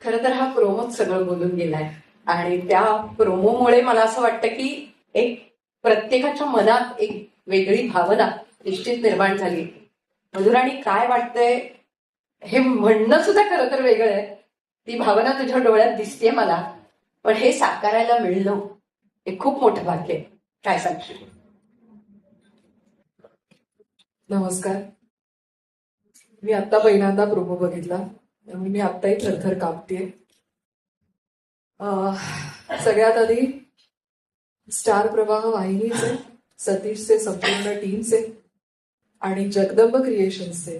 खर तर हा प्रोमोच सगळं बोलून गेलाय. आणि त्या प्रोमोमुळे मला असं वाटतं की एक प्रत्येकाच्या मनात एक वेगळी भावना निश्चित निर्माण झाली. मधुराणी काय वाटतंय हे म्हणणं सुद्धा खरं तर वेगळं आहे. ती भावना तुझ्या डोळ्यात दिसते मला पण हे साकारायला मिळलं हे खूप मोठं भाग्य आहे. काय सांगशील? नमस्कार. मी आता पहिल्यांदा प्रोमो बघितला. त्यामुळे मी आत्ताही थरथर कापतेय. सगळ्यात आधी स्टार प्रवाह वाहिनीचे सतीशचे संपूर्ण टीमचे आणि जगदंब क्रिएशन्सचे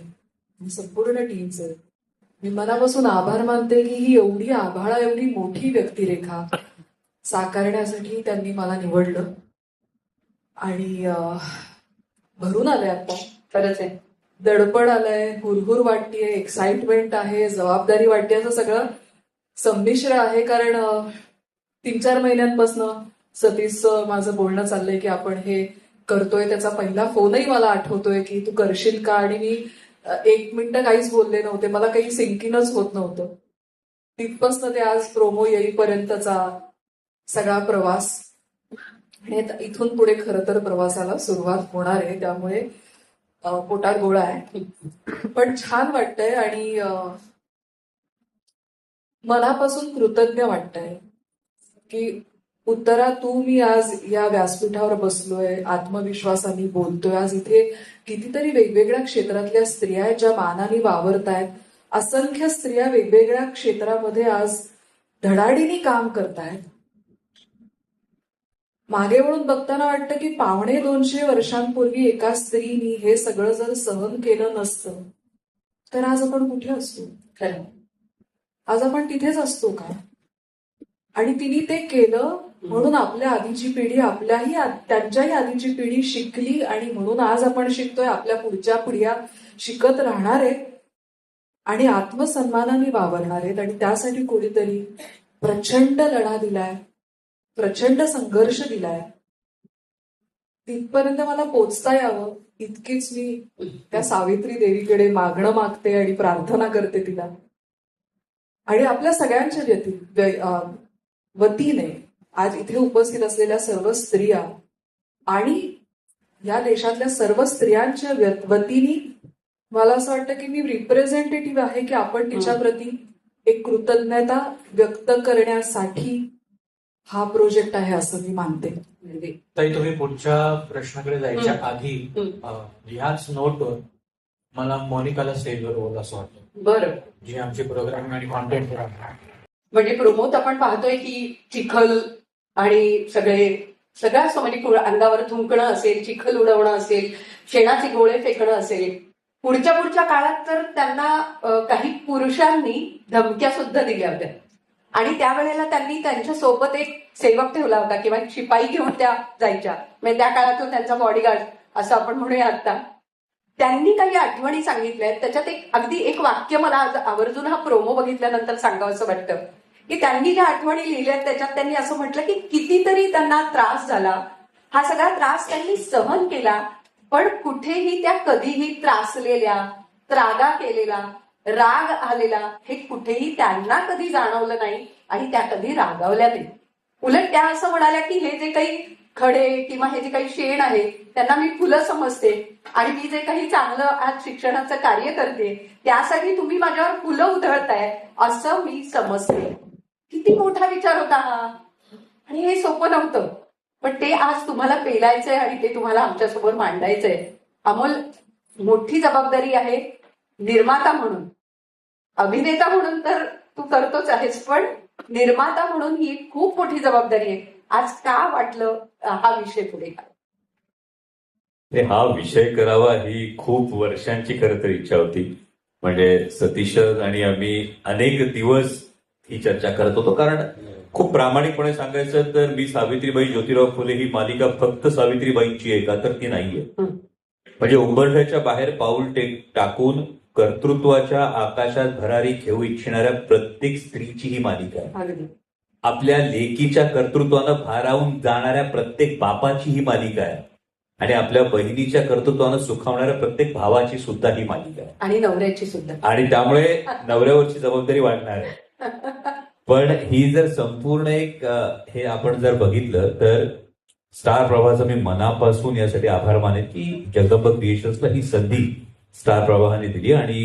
संपूर्ण टीमचे. मी मनापासून आभार मानते की ही एवढी आभाळा एवढी मोठी व्यक्तिरेखा साकारण्यासाठी त्यांनी मला निवडलं. आणि भरून आलंय आता. खरंच आहे. दडपण आलंय हुरहुर वाटतीये एक्साइटमेंट आहे जबाबदारी वाटते असं सगळं संमिश्र आहे. कारण तीन चार महिन्यांपासून सतीशचं माझं बोलणं चाललंय की आपण हे करतोय. त्याचा पहिला फोनही मला आठवतोय की तू करशील का? आणि मी एक मिनिटं काहीच बोलले नव्हते. मला काही सिंकिनच होत नव्हतं. तिथपासनं ते आज प्रोमो येईपर्यंतचा सगळा प्रवास. आणि इथून पुढे खरं तर प्रवासाला सुरुवात होणार आहे. त्यामुळे पोटात गोळा आहे. पण छान वाटतंय आणि मनापासून कृतज्ञ वाटतंय की उत्तरा तू मी आज या व्यासपीठावर बसलोय आत्मविश्वासाने बोलतोय. आज इथे कितीतरी वेगवेगळ्या क्षेत्रातल्या स्त्रिया आहेत ज्या मानाने वावरतायत. असंख्य स्त्रिया वेगवेगळ्या क्षेत्रामध्ये आज धडाडीने काम करतायत. मागे वळून बघताना वाटतं की पावणे दोनशे वर्षांपूर्वी एका स्त्रीनी हे सगळं जर सहन केलं नसतं तर आज आपण कुठे असतो खरं. आज आपण तिथेच असतो का? आणि तिने ते केलं म्हणून आपल्या आधीची पिढी आपल्याही त्यांच्याही आधीची पिढी शिकली आणि म्हणून आज आपण शिकतोय आपल्या पुढच्या पिढ्या शिकत राहणार आहेत आणि आत्मसन्मानाने वावरणार आहेत. आणि त्यासाठी कोणीतरी प्रचंड लढा दिलाय. प्रचंड संघर्ष दिलाय. तिथपर्यंत मला पोचता यावं इतकीच मी त्या सावित्री देवीकडे मागणं मागते आणि प्रार्थना करते तिला. आणि आपल्या सगळ्यांच्या व्यती वतीने आज इथे उपस्थित असलेल्या सर्व स्त्रिया आणि या देशातल्या सर्व स्त्रियांच्या व्य- वतीने मला असं वाटतं की मी रिप्रेझेंटेटिव्ह आहे की आपण तिच्याप्रती एक कृतज्ञता व्यक्त करण्यासाठी हा प्रोजेक्ट आहे असं मी मानते. म्हणजे ताई तुम्ही पुढच्या प्रश्नाकडे जायच्या. आधी ह्याच नोटवर मला मोनिकाला स्टेजवर बोल असं वाटतं. बरं. जी आमची प्रोग्रामिंग आणि कॉन्टेंट म्हणजे प्रोमोत आपण पाहतोय की चिखल आणि सगळे सगळ्या असं म्हणजे अंगावर थुंकणं असेल चिखल उडवणं असेल शेणाचे गोळे फेकणं असेल. पुढच्या पुढच्या काळात तर त्यांना काही पुरुषांनी धमक्या सुद्धा दिल्या होत्या. आणि त्यावेळेला त्यांनी त्यांच्यासोबत एक सेवक ठेवला होता किंवा शिपाई घेऊन त्या जायच्या. म्हणजे त्या काळातून त्यांचा बॉडीगार्ड असं आपण म्हणूया आता. त्यांनी काही आठवणी सांगितल्या आहेत. त्याच्यात एक अगदी एक वाक्य मला आज आवर्जून हा प्रोमो बघितल्यानंतर सांगावंसं वाटतं. की त्यांनी ज्या आठवणी लिहिल्या त्याच्यात त्यांनी असं म्हटलं की कितीतरी त्यांना त्रास झाला. हा सगळा त्रास त्यांनी सहन केला पण कुठेही त्या कधीही त्रासलेल्या त्रागा केलेला राग आलेला हे कुठेही त्यांना कधी जाणवलं नाही आणि त्या कधी रागावल्या नाही. उलट त्या असं म्हणाल्या की हे जे काही खडे किंवा हे जे काही शेण आहे त्यांना मी फुलं समजते आणि मी जे काही चांगलं आज शिक्षणाचं कार्य करते त्यासाठी तुम्ही माझ्यावर फुलं उधळताय असं मी समजते. किती मोठा विचार होता हा. आणि हे सोपं नव्हतं. पण ते आज तुम्हाला पेलायचंय आणि ते तुम्हाला आमच्यासमोर मांडायचंय. अमोल मोठी जबाबदारी आहे निर्माता म्हणून. अभिनेता म्हणून तर तू करतोच आहेस पण निर्माता म्हणून ही खूप मोठी जबाबदारी आहे. आज का वाटलं हा विषय पुढे हा विषय करावा ही खूप वर्षांची खरं तर इच्छा होती. म्हणजे सतीश आणि आम्ही अनेक दिवस ही चर्चा करत होतो. कारण खूप प्रामाणिकपणे सांगायचं तर मी सावित्रीबाई ज्योतिराव फुले ही मालिका फक्त सावित्रीबाईंची आहे का तर ती नाहीये. म्हणजे उंबरठ्याच्या बाहेर पाऊल टेक टाकून कर्तृत्वाच्या आकाशात भरारी घेऊ इच्छिणाऱ्या प्रत्येक स्त्रीची ही मालिका आहे. आपल्या लेकीच्या कर्तृत्वानं भारावून जाणाऱ्या प्रत्येक बापाची ही मालिका आहे. आणि आपल्या बहिणीच्या कर्तृत्वानं सुखावणाऱ्या प्रत्येक भावाची सुद्धा ही मालिका आहे. आणि नवऱ्याची सुद्धा. आणि त्यामुळे नवऱ्यावरची जबाबदारी वाढणार आहे. पण ही जर संपूर्ण एक हे आपण जर बघितलं तर स्टार प्रवाहाचा मी मनापासून यासाठी आभार मानेन की जगदंब क्रिएशन्सला ही संधी स्टार प्रवाहाने दिली आणि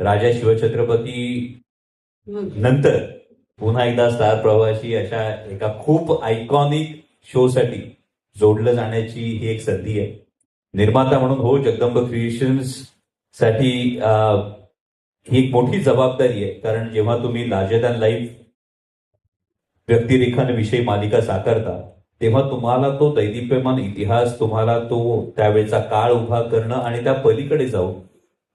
राजा शिवछत्रपती नंतर पुन्हा एकदा स्टार प्रवाहाशी अशा एका खूप आयकॉनिक शोसाठी जोडलं जाण्याची ही एक संधी आहे. निर्माता म्हणून हो जगदंब क्रिएशन्ससाठी ही एक मोठी जबाबदारी आहे. कारण जेव्हा तुम्ही लार्जर दॅन लाईफ व्यक्तिरेखांविषयी मालिका साकारता तेव्हा तुम्हाला तो दैदिप्यमान इतिहास तुम्हाला तो त्यावेळेचा काळ उभा करणं आणि त्या पलीकडे जाऊन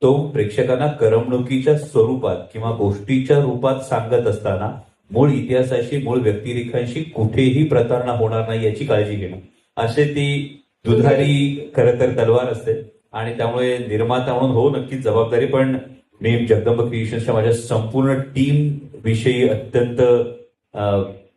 तो प्रेक्षकांना करमणुकीच्या स्वरूपात किंवा गोष्टीच्या रूपात सांगत असताना मूळ इतिहासाशी मूळ व्यक्तिरेखांशी कुठेही प्रतारणा होणार नाही याची काळजी घेणं. असे ती दुधारी खर तर तलवार असते आणि त्यामुळे निर्माता म्हणून हो नक्कीच जबाबदारी पण मी जगदंब क्रिएशनच्या माझ्या संपूर्ण टीम विषयी अत्यंत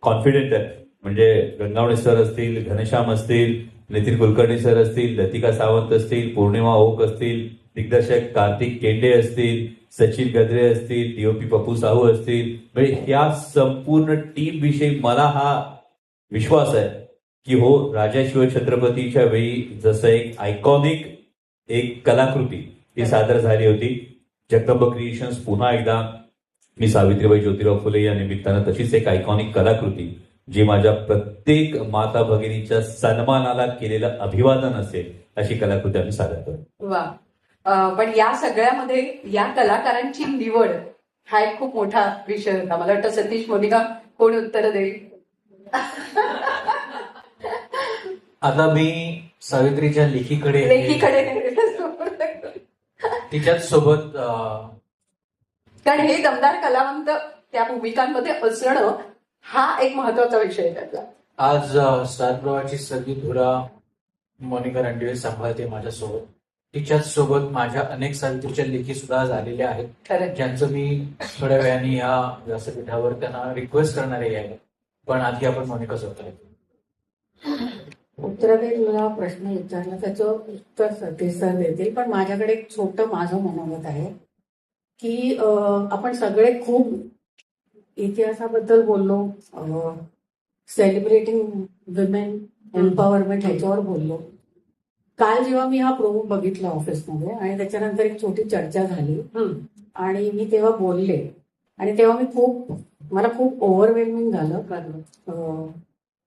कॉन्फिडेंट आहे. म्हणजे गंगावणे सर असतील घनश्याम असतील नितीन कुलकर्णी सर असतील लतिका सावंत असतील पौर्णिमा ओक असतील दिग्दर्शक कार्तिक केंडे असतील सचिन गद्रे असतील डीओपी पप्पू साहू असतील. म्हणजे या संपूर्ण टीम विषयी मला हा विश्वास आहे की हो राजा शिवछत्रपतीच्या वेळी जसं एक आयकॉनिक एक कलाकृती ही सादर झाली होती. जगदंब क्रिएशन्स पुन्हा एकदा मी सावित्रीबाई ज्योतिराव फुले या निमित्तानं तशीच एक आयकॉनिक कलाकृती जी माझ्या प्रत्येक माता भगिनीच्या सन्मानाला केलेलं अभिवादन असेल अशी कलाकृती आम्ही सादर करतो. वा. पण या सगळ्यामध्ये या कलाकारांची निवड हा एक खूप मोठा विषय होता. मला वाटतं सतीश मोनिका कोण उत्तर देईल? आता मी सावित्रीच्या लेखीकडे लेखीकडे. तिच्याच सोबत कारण हे दमदार कलावंत त्या भूमिकांमध्ये असणं हा एक महत्त्वाचा विषय आहे त्यातला. आज स्टार प्रवाहाची सगळी धुरा मोनिका रणदिवे सांभाळते माझ्यासोबत. तिच्याच सोबत माझ्या अनेक सावित्रीच्या लेखी सुद्धा झालेल्या आहेत. ज्यांचं मी थोड्या वेळाने या व्यासपीठावर त्यांना रिक्वेस्ट करणार आहे. पण आधी आपण मोनिका सोबत उत्तराने मला प्रश्न विचारला त्याचं उत्तर सर देतील पण माझ्याकडे एक छोटं माझं मनोगत आहे की आपण सगळे खूप इतिहासाबद्दल बोललो सेलिब्रेटिंग विमेन एम्पॉवरमेंट ह्याच्यावर बोललो. काल जेव्हा मी हा प्रोमो बघितला ऑफिसमध्ये आणि त्याच्यानंतर एक छोटी चर्चा झाली. आणि मी तेव्हा बोलले आणि तेव्हा मी खूप मला खूप ओव्हरवेल्मिंग झालं. अं,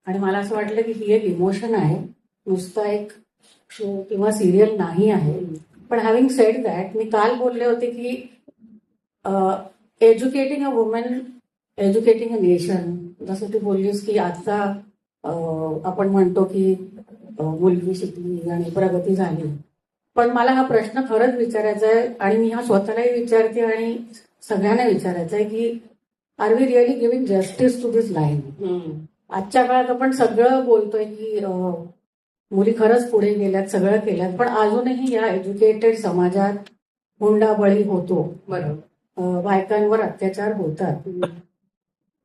आणि मला असं वाटलं की ही एक इमोशन आहे. नुसता एक शो किंवा सिरियल नाही आहे. पण हॅव्हिंग सेड दॅट मी काल बोलले होते की educating a woman educating a nation जसं तू बोललीस की आता अं, आपण म्हणतो की मुलगी शिकली आणि प्रगती झाली. पण मला हा प्रश्न खरंच विचारायचा आहे आणि मी हा स्वतःलाही विचारते आणि सगळ्यांना विचारायचा आहे की are we really giving justice to this line. आजच्या काळात आपण सगळं बोलतोय की मुली खरंच पुढे गेल्यात सगळं केल्यात पण अजूनही या एज्युकेटेड समाजात हुंडाबळी होतो. बरोबर. बायकांवर अत्याचार होतात.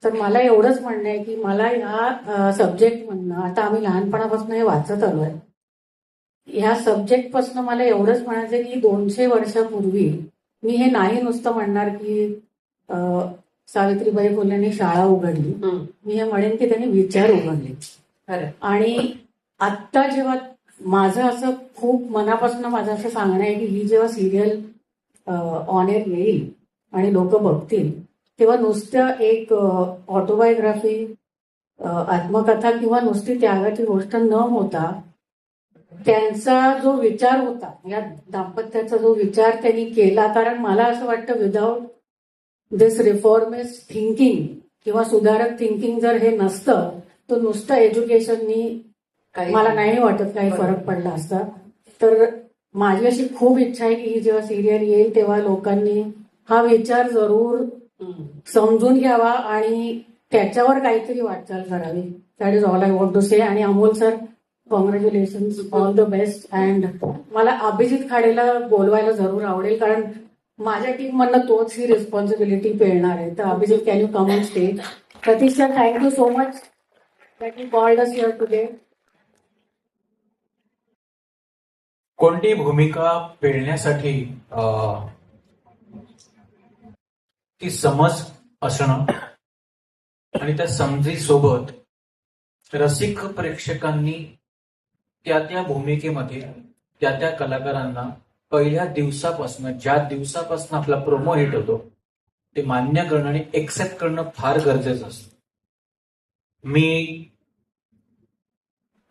तर मला एवढंच म्हणणं आहे की मला ह्या सब्जेक्ट म्हणणं आता आम्ही लहानपणापासून हे वाचत आलोय ह्या सब्जेक्टपासून मला एवढंच म्हणायचं आहे की दोनशे वर्षापूर्वी मी हे नाही नुसतं म्हणणार की सावित्रीबाई फुलेंनी शाळा उघडली. मी हे म्हणेन की त्यांनी विचार उघडले. आणि आत्ता जेव्हा माझं असं खूप मनापासून माझं असं सांगणं आहे की ही जेव्हा सिरियल ऑन एअर येईल आणि लोक बघतील तेव्हा नुसत्या एक ऑटोबायोग्राफी आत्मकथा किंवा नुसती त्यागाची गोष्ट न होता त्यांचा जो विचार होता या दाम्पत्याचा जो विचार त्यांनी केला कारण मला असं वाटतं विदाऊट दिस रिफॉर्मिस्ट थिंकिंग किंवा सुधारक थिंकिंग जर हे नसतं तर नुसतं एज्युकेशननी मला नाही वाटत काही. फरक पडला असता तर माझी अशी खूप इच्छा आहे की ही जेव्हा सिरियल येईल तेव्हा लोकांनी हा विचार जरूर. समजून घ्यावा आणि त्याच्यावर काहीतरी वाटचाल करावी. That is all I want to say आणि Amol sir congratulation all the best and मला अभिजित खाडेला बोलवायला जरूर आवडेल कारण माझ्या टीम मधनं तोच ही रिस्पॉन्सिबिलिटी पेळणार आहे. तर Abhijit can you come on stage Satish sir thank you so much that you called us your today कोणती भूमिका पेळण्यासाठी ती समज असणं आणि त्या समजीसोबत रसिक प्रेक्षकांनी त्या त्या भूमिकेमध्ये त्या त्या कलाकारांना पहिल्या दिवसापासून ज्या दिवसापासून आपला प्रोमो हिट होतो ते मान्य करणं आणि एक्सेप्ट करणं फार गरजेचं असतं. मी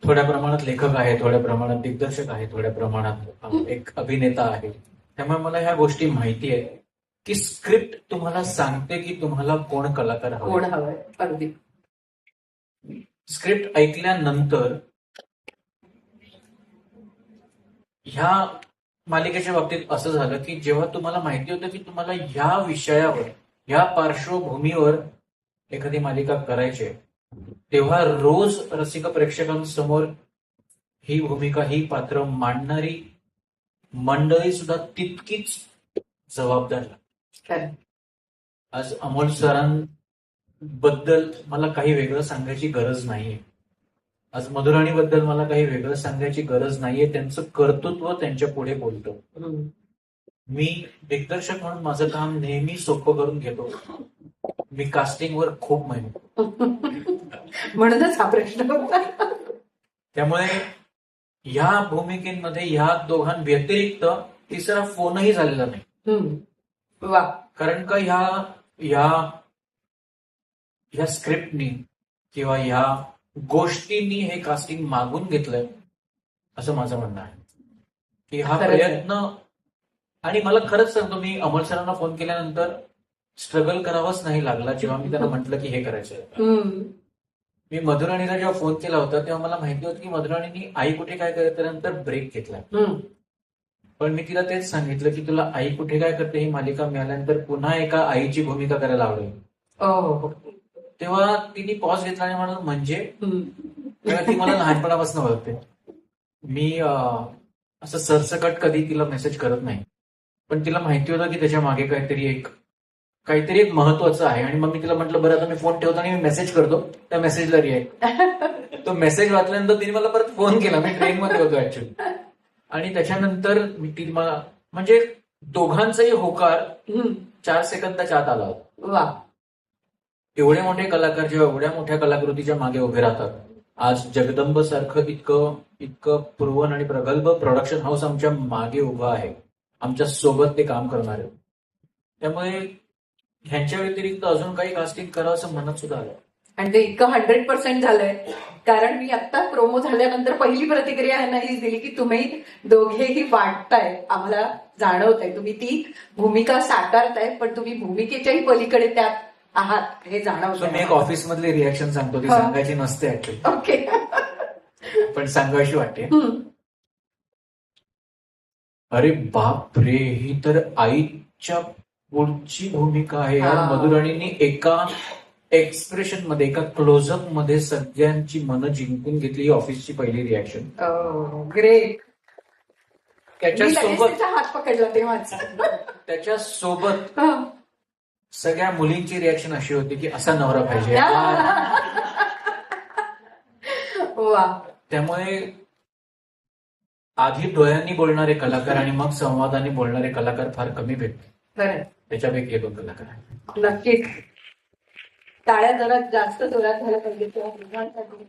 थोड्या प्रमाणात लेखक आहे थोड्या प्रमाणात दिग्दर्शक आहे थोड्या प्रमाणात एक अभिनेता आहे. त्यामुळे मला ह्या गोष्टी माहिती आहे. की स्क्रिप्ट तुम्हाला सांगते की तुम्हाला कोण कलाकार कोण हवा हवंय? अगदी. स्क्रिप्ट ऐकल्यानंतर ह्या मालिकेच्या बाबतीत असं झालं की जेव्हा तुम्हाला माहिती होतं की तुम्हाला ह्या विषयावर ह्या पार्श्वभूमीवर एखादी मालिका करायची तेव्हा रोज रसिक प्रेक्षकांसमोर ही भूमिका ही पात्र मांडणारी मंडळी सुद्धा तितकीच जबाबदार लागते. आज अमोल सरांबद्दल मला काही वेगळं सांगायची गरज नाहीये. आज मधुराणीबद्दल मला काही वेगळं सांगायची गरज नाहीये. त्यांचं कर्तृत्व त्यांच्या पुढे बोलतं. मी दिग्दर्शक म्हणून माझं काम नेहमी सोपं करून घेतो. मी कास्टिंगवर खूप मेहनत म्हणूनच हा प्रश्न होता. त्यामुळे ह्या भूमिकेमध्ये ह्या दोघांव्यतिरिक्त तिसरा फोनही झालेला नाही. वा कारण का ह्या ह्या ह्या स्क्रिप्टनी किंवा ह्या गोष्टींनी हे कास्टिंग मागून घेतलंय असं माझं म्हणणं आहे की हा. प्रयत्न आणि मला खरंच सांगतो मी अमोल सरांना फोन केल्यानंतर स्ट्रगल करावाच नाही लागला जेव्हा मी त्यांना म्हटलं की हे करायचं आहे. हम्म. मी मधुराणीला जेव्हा फोन केला होता तेव्हा मला माहिती होतं की मधुराणीनी आई कुठे काय त्यानंतर ब्रेक घेतला. पण मी तिला तेच सांगितलं की तुला आई कुठे काय करते ही मालिका मिळाल्यानंतर पुन्हा एका आईची भूमिका करायला आवडेल. हो. तेव्हा तिने पॉज घेतला आणि म्हणून म्हणजे? ती मला लहानपणापासून ओळखते. मी असं सरसकट कधी तिला मेसेज करत नाही. पण तिला माहिती होतं की त्याच्यामागे काहीतरी एक काहीतरी एक महत्वाचं आहे. आणि मग मी तिला म्हटलं बरं आता मी फोन ठेवतो आणि मी मेसेज करतो. त्या मेसेजला रिॲक्ट तो मेसेज वाचल्यानंतर तिने मला परत फोन केला. मी ट्रेनमध्ये होतो ऍक्च्युली आणि त्याच्यानंतर मी ती मला म्हणजे दोघांचाही होकार. चार सेकंदाच्या आत आला होता. वा. एवढे मोठे कलाकार जेव्हा एवढ्या मोठ्या कलाकृतीच्या मागे उभे राहतात आज जगदंब सारखं इतकं इतकं पुरवण आणि प्रगल्भ प्रोडक्शन हाऊस आमच्या मागे उभं आहे. आमच्यासोबत ते काम करणार. त्यामुळे ह्यांच्या व्यतिरिक्त अजून काही कास्टिंग करावं असं म्हणत सुद्धा आलं. आणि ते इतकं हंड्रेड पर्सेंट झालंय. कारण मी आता प्रोमो झाल्यानंतर पहिली प्रतिक्रिया ह्यांना हीच दिली की तुम्ही दोघेही वाटताय आम्हाला जाणवत तुम्ही ती भूमिका साकारताय पण तुम्ही भूमिकेच्याही पलीकडे त्यात आहात हे सो मी एक जाणवत ऑफिस मधली रिॲक्शन सांगतो ती. सांगायची नसते ओके पण सांगायची वाटते. अरे बाप रे ही तर आईच्या पुढची भूमिका आहे यार. मधुराणींनी एका एक्सप्रेशनमध्ये एका क्लोजअपमध्ये सगळ्यांची मनं जिंकून घेतली ऑफिसची पहिली रिॲक्शन ग्रेट त्याच्यासोबत त्याचा हात पकडला तेव्हाच त्याच्यासोबत. सगळ्या मुलींची रिॲक्शन अशी होती की असा नवरा पाहिजे. त्यामुळे आधी डोळ्यांनी बोलणारे कलाकार आणि मग संवादाने बोलणारे कलाकार फार कमी भेटते खरं त्याच्यापैकी दोन कलाकार नक्कीच. टाळ्या जरा जास्त जोरात झाल्या पाहिजे मुलांसाठी.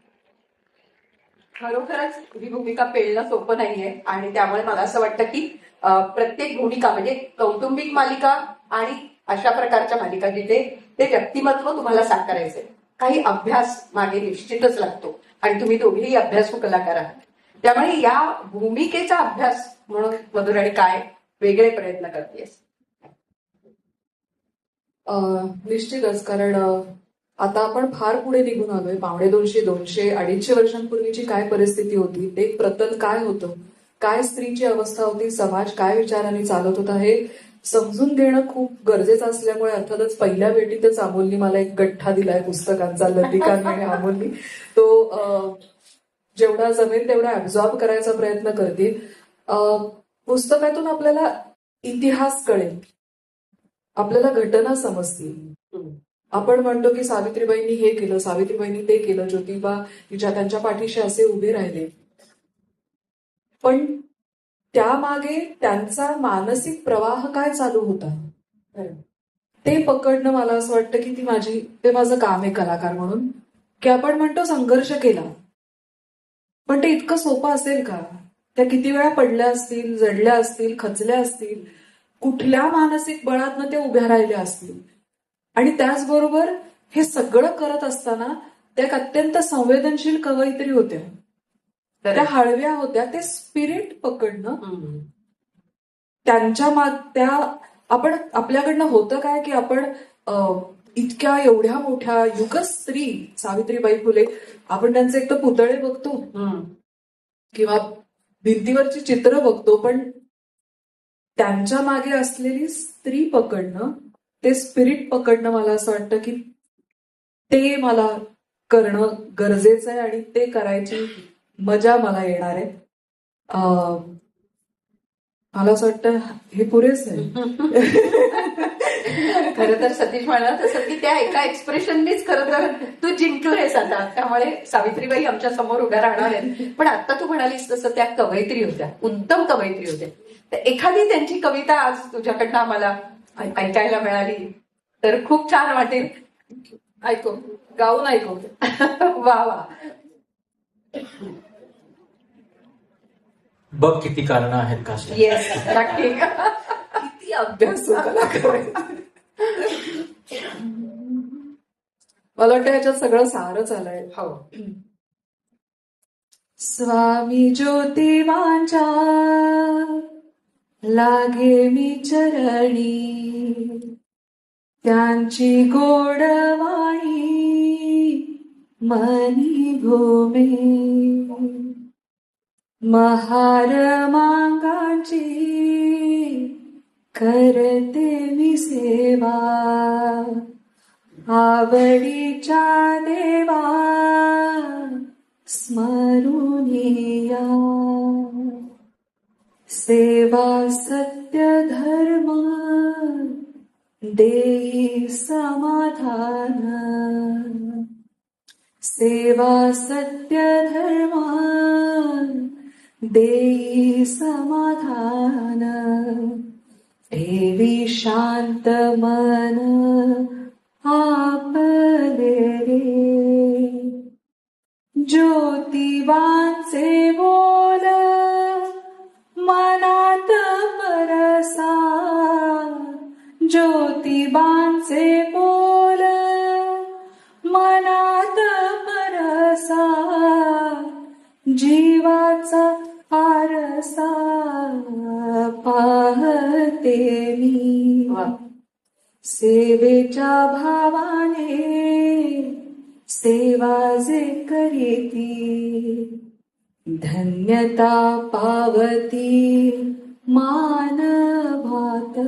खरोखरच ही भूमिका पेलणं सोपं नाहीये आणि त्यामुळे मला असं वाटतं की प्रत्येक भूमिका म्हणजे कौटुंबिक मालिका आणि अशा प्रकारच्या मालिका जिथे ते व्यक्तिमत्व तुम्हाला साकारायचंय काही अभ्यास मागे निश्चितच लागतो आणि तुम्ही दोघेही अभ्यासू कलाकार आहात त्यामुळे या भूमिकेचा अभ्यास म्हणून मधुराणी काय वेगळे प्रयत्न करतेस निश्चितच कारण आता आपण फार पुढे निघून आलोय. पावणे दोनशे दोनशे अडीचशे वर्षांपूर्वीची काय परिस्थिती होती? ते प्रतल काय होतं? काय स्त्रीची अवस्था होती? समाज काय विचाराने चालत होता? हे समजून घेणं खूप गरजेचं असल्यामुळे अर्थातच पहिल्या भेटीतच अमोलनी मला एक गठ्ठा दिलाय पुस्तकांचा लतिकांनी आणि अमोलनी. तो जेवढा जमेल तेवढा ऍब्झॉर्ब करायचा प्रयत्न करते पुस्तकातून आपल्याला इतिहास कळेल. आपल्याला घटना समजतील. आपण म्हणतो की सावित्रीबाईंनी हे केलं सावित्रीबाईंनी ते केलं ज्योतिबा तिच्या त्यांच्या पाठीशी असे उभे राहिले. पण त्यामागे त्यांचा मानसिक प्रवाह काय चालू होता? ते पकडणं मला असं वाटतं की ती माझी ते माझं काम आहे कलाकार म्हणून. की आपण म्हणतो संघर्ष केला. पण ते इतकं सोपं असेल का? त्या किती वेळा पडल्या असतील जडल्या असतील खचल्या असतील कुठल्या मानसिक बळातनं ते उभ्या राहिल्या असतील? आणि त्याचबरोबर हे सगळं करत असताना त्या एक अत्यंत संवेदनशील कवयित्री होत्या. त्या हळव्या होत्या. ते स्पिरिट पकडणं. त्यांच्या माग त्या आपण आपल्याकडनं होतं काय की आपण इतक्या एवढ्या मोठ्या युगस्त्री सावित्रीबाई फुले आपण त्यांचे एक तर पुतळे बघतो. किंवा भिंतीवरची चित्र बघतो. पण त्यांच्या मागे असलेली स्त्री पकडणं ते स्पिरिट पकडणं मला असं वाटतं की ते मला करणं गरजेचं आहे आणि ते करायची मजा मला येणार आहे. मला असं वाटतं हे पुरेच आहे. खर तर सतीश म्हणाला तसं की त्या एका एक्सप्रेशननीच खरं तर तू जिंकलोयस आता. त्यामुळे सावित्रीबाई आमच्यासमोर उभ्या राहणार आहेत. पण आता तू म्हणालीस तसं त्या कवयित्री होत्या. उत्तम कवयित्री होत्या तर एखादी त्यांची कविता आज तुझ्याकडनं आम्हाला ऐकायला मिळाली. तर खूप छान वाटेल. ऐकव गाऊन ऐकवते वा वा. बघ किती कारणं आहेत का येस नक्की. किती अभ्यास. मला वाटतं ह्याच्यात सगळं सारच आलंय हो. स्वामी ज्योतिबांच्या लागे मी चरणी. त्यांची गोडवाणी मनी भूमे महार मांगाची करते मी सेवा आवडीच्या देवा स्मरून या सेवा सत्य धर्म देहि समाधान। सेवा सत्य धर्म दे समाधानी शान्त मन आपेरे ज्योतिवा मनात परसा। ज्योतिबांचे बोल मनात परसा जीवाचा आरसा पाहते मी. वा. सेवेच्या भावाने सेवा जे करीती धन्यता पावती मानभात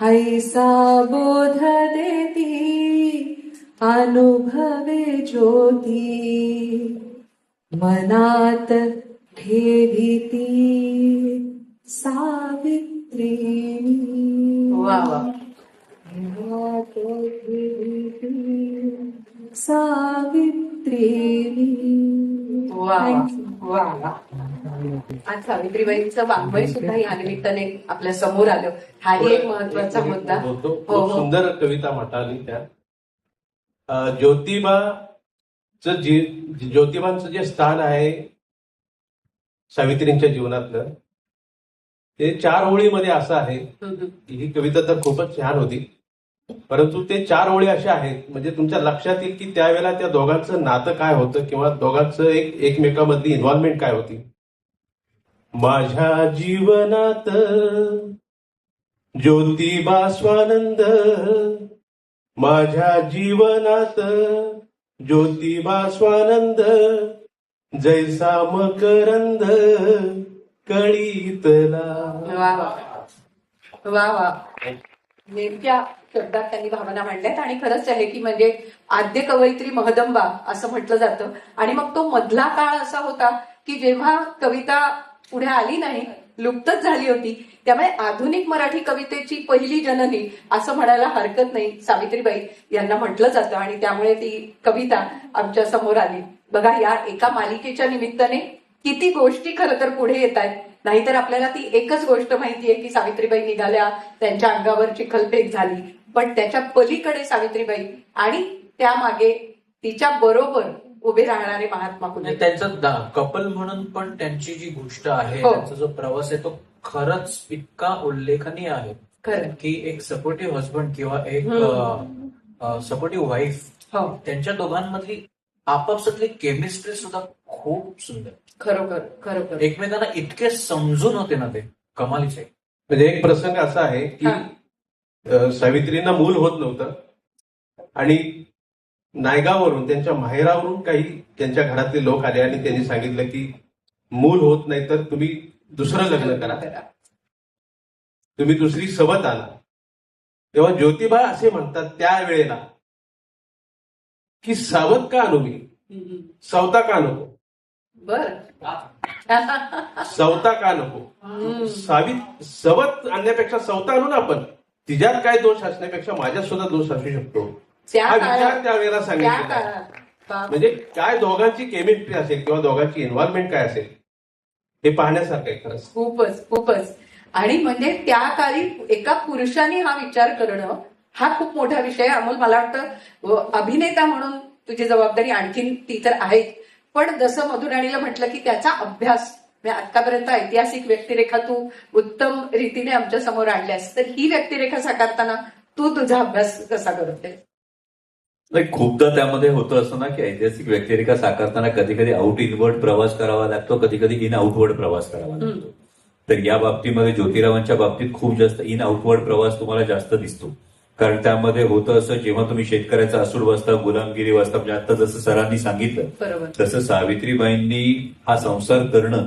हैसा बोध देती अनुभवे ज्योती मनात ठेविती सावित्री वा वा सावित्री वा वा वा आज सावित्रीबाईंचं वाङ्मय सुद्धा या निमित्ताने आपल्यासमोर आलं. हाही एक महत्त्वाचा मुद्दा. हो, खूप हो. सुंदर कविता म्हटाली त्या. अं, ज्योतिबाचं जी ज्योतिबांचं जे स्थान आहे सावित्रींच्या जीवनातलं ते चार ओळीमध्ये असं आहे. ही कविता तर खूपच छान होती. परंतु ते चार ओळी अशा आहेत म्हणजे तुमच्या लक्षात येईल की त्यावेळेला त्या दोघांचं नातं काय होतं किंवा दोघांचं एक एकमेकामधली इन्व्हॉल्वमेंट काय होती? माझ्या जीवनात ज्योतिबा स्वानंद माझ्या जीवनात ज्योतिबा स्वानंद जैसा मकरंद कळीतला. वा वा. वा वा. नेमक्या शब्दात त्यांनी भावना मांडल्यात आणि खरंच आहे की म्हणजे आद्य कवयित्री महदंबा असं म्हटलं जातं. आणि मग तो मधला काळ असा होता की जेव्हा कविता पुढे आली नाही लुप्तच झाली होती. त्यामुळे आधुनिक मराठी कवितेची पहिली जननी असं म्हणायला हरकत नाही. सावित्रीबाई यांना म्हटलं जातं आणि त्यामुळे ती कविता आमच्यासमोर आली. बघा या एका मालिकेच्या निमित्ताने किती गोष्टी खरं तर पुढे येत आहेत. नाहीतर आपल्याला ती एकच गोष्ट माहितीये की सावित्रीबाई निघाल्या त्यांच्या अंगावर चिखलफेक झाली. पण त्याच्या पलीकडे सावित्रीबाई आणि त्यामागे तिच्या बरोबर उभे राहणारे महात्मा फुले. त्यांचं कपल म्हणून पण त्यांची जी गोष्ट आहे हो. त्यांचा जो प्रवास आहे तो खरंच इतका उल्लेखनीय आहे. खरं. की एक सपोर्टिव्ह हजबंड किंवा एक. सपोर्टिव्ह वाईफ हो. त्यांच्या दोघांमधली आपापसातली केमिस्ट्री सुद्धा खूप सुंदर. खरोखर खरोखर. एकमेकांना इतके समजून होते ना ते कमालीचे. म्हणजे एक प्रसंग असा आहे की सावित्रींना मूल होत नव्हतं. आणि नायगावरून त्यांच्या माहेरावरून काही त्यांच्या घरातले लोक आले आणि त्यांनी सांगितलं की मूल होत नाही तर तुम्ही दुसरं लग्न करा. तुम्ही दुसरी सवत आला. तेव्हा ज्योतिबा असे म्हणतात त्यावेळेला की सावत का आणू मी. सवता का नको? बर. सवता का नको? सावित सवत आणण्यापेक्षा सवता आणू ना आपण. तिच्यात काय दोष असण्यापेक्षा माझ्यात सुद्धा दोष असू शकतो. त्या हा विचार काळात त्यावेळेला त्या सांगितला काळात बाप. म्हणजे काय दोघांची केमिस्ट्री असेल किंवा दोघांची इन्व्हॉल्वमेंट काय असेल हे पाहण्यासारखं आहे खरंच. खूपच खूपच. आणि म्हणजे त्या काळी एका पुरुषाने हा विचार करणं हा खूप मोठा विषय आहे. अमोल मला वाटतं अभिनेता म्हणून तुझी जबाबदारी आणखीन ती तर आहेच. पण जसं मधुराणीला म्हटलं की त्याचा अभ्यास म्हणजे आतापर्यंत ऐतिहासिक व्यक्तिरेखा तू उत्तम रीतीने आमच्यासमोर आणल्यास तर ही व्यक्तिरेखा साकारताना तू तुझा अभ्यास कसा करते नाही खूपदा त्यामध्ये होतं असं ना की ऐतिहासिक व्यक्तिरेखा साकारताना कधी कधी आउट इनवर्ड प्रवास करावा लागतो कधी कधी इन आउटवर्ड प्रवास करावा लागतो. तर या बाबतीमध्ये ज्योतिरावांच्या बाबतीत खूप जास्त इन आउटवर्ड प्रवास तुम्हाला जास्त दिसतो. कारण त्यामध्ये होतं असं जेव्हा तुम्ही शेतकऱ्याचा असूड वाचता गुलामगिरी वाचता म्हणजे आता जसं सरांनी सांगितलं तसं सावित्रीबाईंनी हा संसार करणं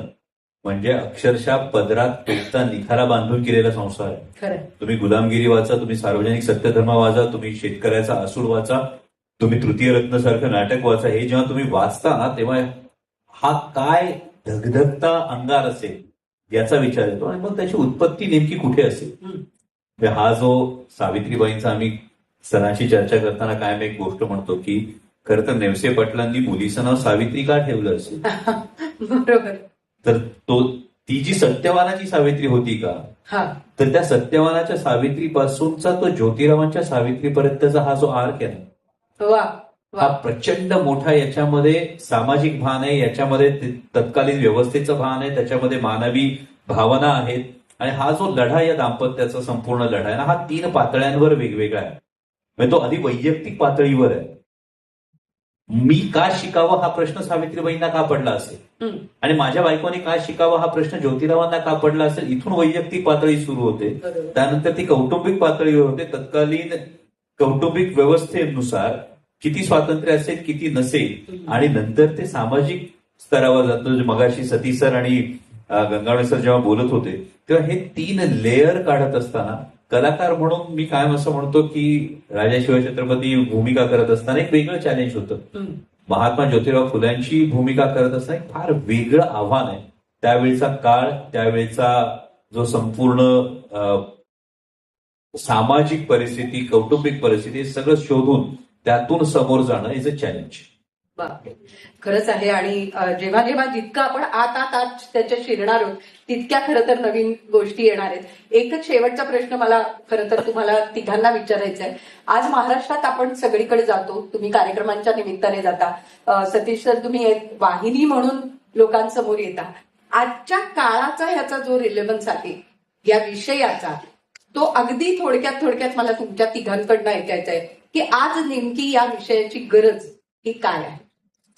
म्हणजे अक्षरशः पदरात पेटता निखारा बांधून केलेला संसार आहे. तुम्ही गुलामगिरी वाचा तुम्ही सार्वजनिक सत्यधर्म वाचा तुम्ही शेतकऱ्याचा असूड वाचा तुम्ही तृतीय रत्न सारखं नाटक वाचा. हे जेव्हा तुम्ही वाचता ना तेव्हा हा काय धगधगता अंगार असेल याचा विचार येतो आणि मग त्याची उत्पत्ती नेमकी कुठे असेल. म्हणजे हा जो सावित्रीबाईंचा आम्ही सरांशी चर्चा करताना कायम एक गोष्ट म्हणतो की खरं तर नेवसे पाटलांनी मुलीचं नाव सावित्री का ठेवलं असेल? बरोबर. तर तो ती जी सत्यवानाची सावित्री होती का? हा. तर त्या सत्यवानाच्या सावित्रीपासूनचा तो ज्योतिरावांच्या सावित्रीपर्यंतचा हा जो आर्क आहे ना वा हा प्रचंड मोठा याच्यामध्ये सामाजिक भान आहे याच्यामध्ये तत्कालीन व्यवस्थेचं भान आहे त्याच्यामध्ये मानवी भावना आहेत. आणि हा जो लढा या दाम्पत्याचा संपूर्ण लढा आहे ना हा तीन पातळ्यांवर वेगवेगळा आहे. म्हणजे तो आधी वैयक्तिक पातळीवर आहे. मी का शिकावं हा प्रश्न सावित्रीबाईंना का पडला असेल. आणि माझ्या बायकोने काय शिकावं हा प्रश्न ज्योतिरावांना का पडला असेल? इथून वैयक्तिक पातळी सुरू होते. त्यानंतर ती कौटुंबिक पातळीवर होते. तत्कालीन कौटुंबिक व्यवस्थेनुसार किती स्वातंत्र्य असेल किती नसेल आणि नंतर ते सामाजिक स्तरावर जातं. जे मगाशी सती सर आणि अं, गंगावणे सर जेव्हा बोलत होते तेव्हा हे तीन लेअर काढत असताना कलाकार म्हणून मी कायम असं म्हणतो की राजा शिवछत्रपती भूमिका करत असताना एक वेगळं चॅलेंज होतं. महात्मा ज्योतिराव फुल्यांची भूमिका करत असताना एक फार वेगळं आव्हान आहे. त्यावेळचा काळ त्यावेळचा जो संपूर्ण सामाजिक परिस्थिती कौटुंबिक परिस्थिती हे सगळं शोधून त्यातून समोर जाणं इज अ चॅलेंज बापरे. खरंच आहे आणि जेव्हा जेव्हा जितकं आपण आत आत आत त्याच्या शिरणार आहोत तितक्या खरं तर नवीन गोष्टी येणार आहेत. एकच शेवटचा प्रश्न मला खरं तर तुम्हाला तिघांना विचारायचा आहे. आज महाराष्ट्रात आपण सगळीकडे जातो तुम्ही कार्यक्रमांच्या निमित्ताने जाता. सतीश सर तुम्ही एक वाहिनी म्हणून लोकांसमोर येता. आजच्या काळाचा ह्याचा जो रिलेव्हन्स आहे या विषयाचा तो अगदी थोडक्यात थोडक्यात मला तुमच्या तिघांकडनं ऐकायचा आहे. की आज नेमकी या विषयाची गरज ही काय आहे?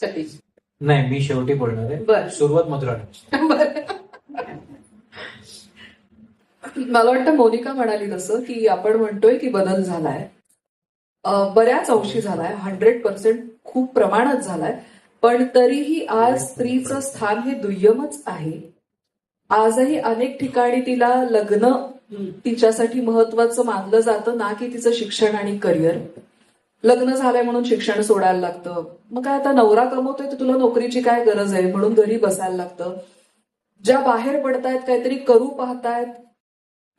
सतीश. नाही मी शेवटी बोलणार आहे. बरं. सुरुवात मधुराणी बरं. मला वाटतं मोनिका म्हणाली तसं की आपण म्हणतोय की बदल झालाय. बऱ्याच अंशी झालाय. हंड्रेड पर्सेंट खूप प्रमाणात झालाय. पण तरीही आज स्त्रीचं स्थान हे दुय्यमच आहे. आजही अनेक ठिकाणी तिला लग्न तिच्यासाठी महत्वाचं मानलं जातं ना की तिचं शिक्षण आणि करिअर. लग्न झालंय म्हणून शिक्षण सोडायला लागतं. मग काय आता नवरा कमवतोय तर तुला नोकरीची काय गरज आहे? म्हणून घरी बसायला लागतं. ज्या बाहेर पडतायत काहीतरी करू पाहतायत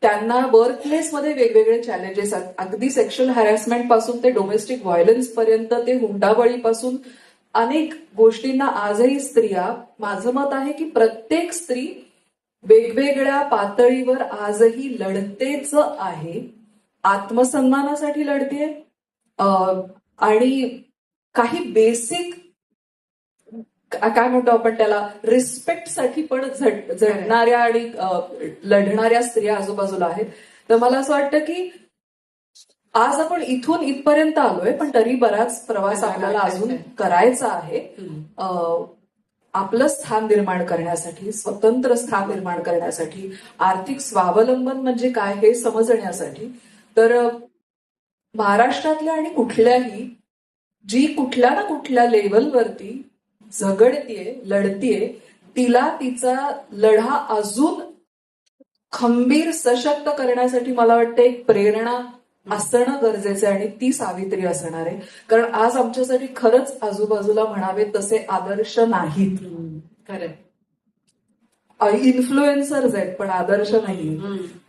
त्यांना वर्कप्लेसमध्ये वेगवेगळे चॅलेंजेस आहेत. अगदी सेक्शुअल हॅरॅसमेंटपासून ते डोमेस्टिक व्हायलन्स पर्यंत ते हुंडाबळीपासून अनेक गोष्टींना आजही स्त्रिया माझं मत आहे की प्रत्येक स्त्री वेगवेगळ्या पातळीवर आजही लढतेच आहे. आत्मसन्मानासाठी लढते. आणि काही बेसिक काय म्हणतो आपण त्याला? रिस्पेक्टसाठी पण झट झटणाऱ्या आणि लढणाऱ्या स्त्रिया आजूबाजूला आहेत. तर मला असं वाटतं की आज आपण इथून इथपर्यंत आलोय पण तरी बराच प्रवास आपल्याला अजून करायचा आहे. आपलं स्थान निर्माण करण्यासाठी स्वतंत्र स्थान निर्माण करण्यासाठी आर्थिक स्वावलंबन म्हणजे काय हे समजण्यासाठी तर महाराष्ट्रातल्या आणि कुठल्याही जी कुठल्या ना कुठल्या लेवलवरती झगडतीये लढतीये तिला तिचा लढा अजून खंबीर सशक्त करण्यासाठी मला वाटतं एक प्रेरणा असणं गरजेचं आहे आणि ती सावित्री असणार आहे. कारण आज आमच्यासाठी खरंच आजूबाजूला म्हणावे तसे आदर्श नाहीत. खरंय इन्फ्लुएन्सर्स आहेत पण आदर्श नाही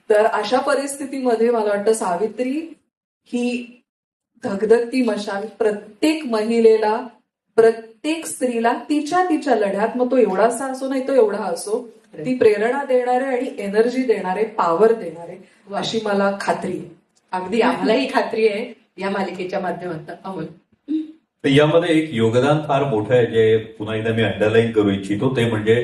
तर अशा परिस्थितीमध्ये मला वाटतं सावित्री ही धगधगती मशाल प्रत्येक महिलेला प्रत्येक स्त्रीला तिच्या तिच्या लढ्यात मग तो एवढासा असो नाही तो एवढा असो ती प्रेरणा देणारे आणि एनर्जी देणारे पॉवर देणारे अशी मला खात्री आहे. अगदी आम्हालाही खात्री आहे या मालिकेच्या माध्यमातून. अमोल. तर यामध्ये एक योगदान फार मोठं आहे जे पुन्हा एकदा मी अंडरलाईन करू इच्छितो. ते म्हणजे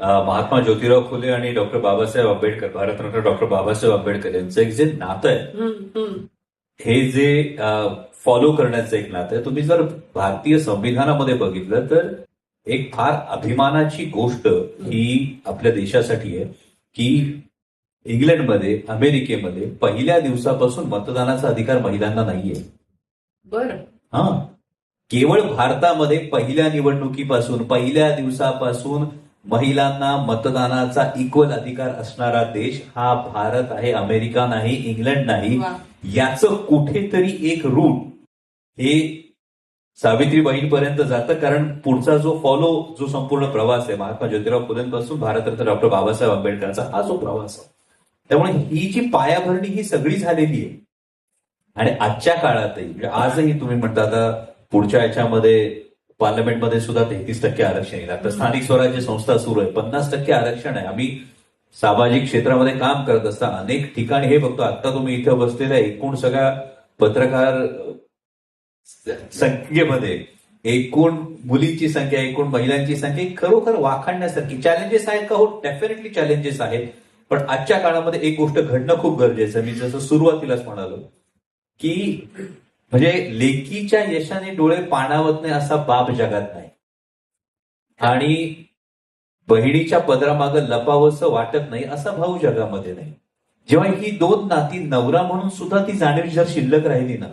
महात्मा ज्योतिराव फुले आणि डॉक्टर बाबासाहेब आंबेडकर भारतरत्न डॉक्टर बाबासाहेब आंबेडकर यांचं एक जे नातं आहे. हे जे फॉलो करण्याचं एक नातं आहे. तुम्ही जर भारतीय संविधानामध्ये बघितलं तर एक फार अभिमानाची गोष्ट ही आपल्या देशासाठी आहे की इंग्लंडमध्ये अमेरिकेमध्ये पहिल्या दिवसापासून मतदानाचा अधिकार महिलांना नाहीये. बरं. हा. केवळ भारतामध्ये पहिल्या निवडणुकीपासून पहिल्या दिवसापासून महिलांना मतदानाचा इक्वल अधिकार असणारा देश हा भारत आहे अमेरिका नाही इंग्लंड नाही. याचं कुठेतरी एक रूट हे सावित्रीबाईंपर्यंत जातं. कारण पुढचा जो फॉलो जो संपूर्ण प्रवास आहे महात्मा ज्योतिराव फुलेंपासून भारतरत्न डॉक्टर बाबासाहेब आंबेडकरचा हा जो प्रवास आहे. त्यामुळे ही जी पायाभरणी ही सगळी झालेली आहे. आणि आजच्या काळातही म्हणजे आजही तुम्ही म्हणता आता पुढच्या याच्यामध्ये पार्लमेंटमध्ये सुद्धा तेहतीस टक्के आरक्षण येईल. आता स्थानिक स्वराज्य संस्था सुरू आहे. पन्नास टक्के आरक्षण आहे. आम्ही सामाजिक क्षेत्रामध्ये काम करत असता अनेक ठिकाणी हे बघतो आता तुम्ही इथं बसलेल्या एकूण सगळ्या पत्रकार संख्येमध्ये एकूण मुलींची संख्या एकूण महिलांची संख्या खरोखर वाखाणण्यासारखी चॅलेंजेस आहेत का हो? डेफिनेटली चॅलेंजेस आहेत. पण आजच्या काळामध्ये एक गोष्ट घडणं खूप गरजेचं मी जसं सुरुवातीलाच म्हणालो की म्हणजे लेकीच्या यशाने डोळे पाणावत नाही असा बाप जगात नाही. आणि बहिणीच्या पदरामागं लपावंसं वाटत नाही असा भाऊ जगामध्ये नाही. जेव्हा ही दोन नाती नवरा म्हणून सुद्धा ती जाणीव जर शिल्लक राहिली ना.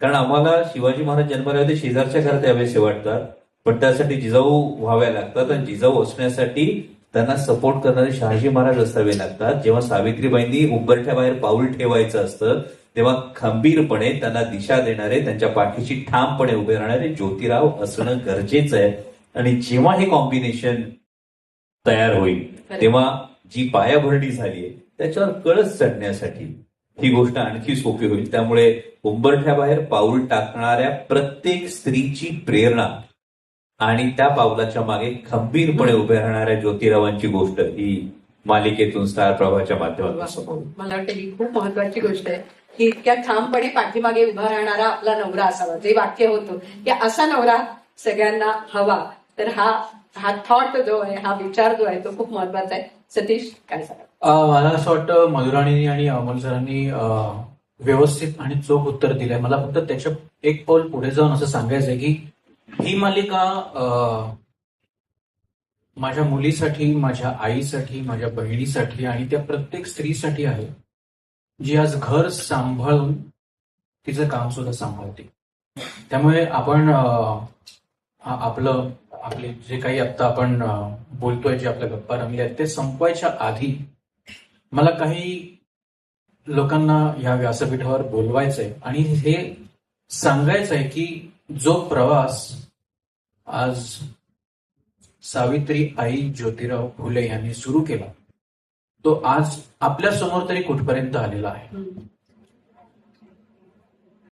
कारण आम्हाला शिवाजी महाराज जन्माला होते शेजारच्या घरात यावेसे वाटतात पण त्यासाठी जिजाऊ व्हाव्या लागतात आणि जिजाऊ असण्यासाठी त्यांना सपोर्ट करणारे शहाजी महाराज असावे लागतात. जेव्हा सावित्रीबाईंनी उंबरठ्याबाहेर पाऊल ठेवायचं असतं तेव्हा खंबीरपणे त्यांना दिशा देणारे त्यांच्या पाठीशी ठामपणे उभे राहणारे ज्योतिराव असणं गरजेचं आहे. आणि जेव्हा हे कॉम्बिनेशन तयार होईल तेव्हा जी पायाभरणी झाली आहे त्याच्यावर कळस चढण्यासाठी ही गोष्ट आणखी सोपी होईल. त्यामुळे उंबरठ्याबाहेर पाऊल टाकणाऱ्या प्रत्येक स्त्रीची प्रेरणा आणि त्या पावलाच्या मागे खंबीरपणे उभे राहणाऱ्या ज्योतिरावांची गोष्ट ही मालिकेतून स्टार प्रभाच्या माध्यमातून समोर येईल. मला वाटतं ही खूप महत्वाची गोष्ट आहे. की इतक्या ठामपणे पाठीमागे उभा राहणारा आपला नवरा असावा जे वाक्य होतं की असा नवरा सगळ्यांना हवा. तर हा हा थॉट जो आहे हा विचार जो आहे तो खूप महत्त्वाचा आहे. सतीश काय सांगा अं, मला असं वाटतं मधुराणींनी आणि अमोल सरांनी व्यवस्थित आणि चोख उत्तर दिलंय. मला फक्त त्याच्या एक पाऊल पुढे जाऊन असं सांगायचंय की ही मालिका माझ्या मुलीसाठी माझ्या आईसाठी माझ्या बहिणीसाठी आणि त्या प्रत्येक स्त्रीसाठी आहे जी आज घर सांभाळून तिचं काम सुद्धा सांभाळते. त्यामुळे आपण आपलं आपले जे काही आता आपण बोलतोय जे आपल्या गप्पा रंगल्या आहेत ते संपवायच्या आधी मला काही लोकांना या व्यासपीठावर बोलवायचंय आणि हे सांगायचंय की जो प्रवास आज सावित्री आई ज्योतिराव फुले यांनी सुरू केला तो आज आपल्यासमोर तरी कुठपर्यंत आलेला आहे?